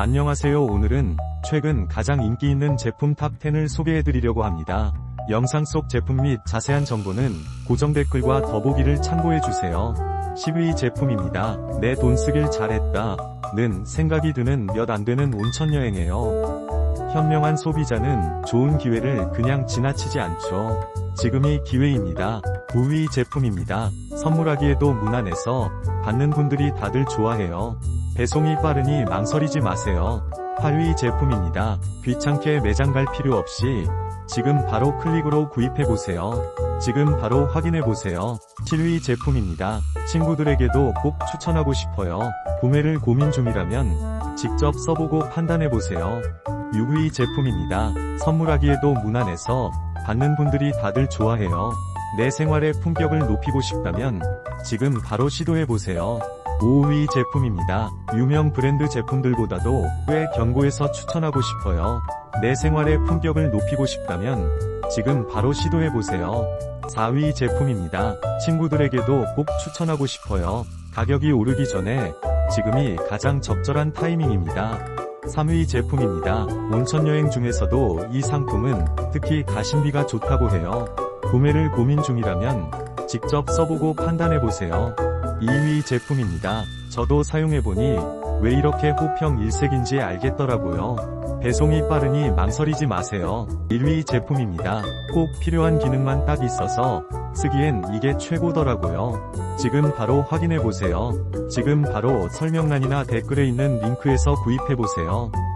안녕하세요 오늘은 최근 가장 인기 있는 제품 탑10을 소개해드리려고 합니다. 영상 속 제품 및 자세한 정보는 고정 댓글과 더보기를 참고해주세요. 10위 제품입니다. 내 돈 쓰길 잘했다. 는 생각이 드는 몇 안되는 온천여행이에요. 현명한 소비자는 좋은 기회를 그냥 지나치지 않죠. 지금이 기회입니다. 9위 제품입니다. 선물하기에도 무난해서 받는 분들이 다들 좋아해요. 배송이 빠르니 망설이지 마세요. 8위 제품입니다. 귀찮게 매장 갈 필요 없이 지금 바로 클릭으로 구입해보세요. 지금 바로 확인해보세요. 7위 제품입니다. 친구들에게도 꼭 추천하고 싶어요. 구매를 고민 중이라면 직접 써보고 판단해보세요. 6위 제품입니다. 선물하기에도 무난해서 받는 분들이 다들 좋아해요. 내 생활의 품격을 높이고 싶다면 지금 바로 시도해보세요. 5위 제품입니다. 유명 브랜드 제품들보다도 꽤 견고해서 추천하고 싶어요. 내 생활의 품격을 높이고 싶다면 지금 바로 시도해보세요. 4위 제품입니다. 친구들에게도 꼭 추천하고 싶어요. 가격이 오르기 전에 지금이 가장 적절한 타이밍입니다. 3위 제품입니다. 온천여행 중에서도 이 상품은 특히 가심비가 좋다고 해요. 구매를 고민 중이라면 직접 써보고 판단해보세요. 2위 제품입니다. 저도 사용해보니 왜 이렇게 호평 일색인지 알겠더라고요. 배송이 빠르니 망설이지 마세요. 1위 제품입니다. 꼭 필요한 기능만 딱 있어서 쓰기엔 이게 최고더라고요. 지금 바로 확인해보세요. 지금 바로 설명란이나 댓글에 있는 링크에서 구입해보세요.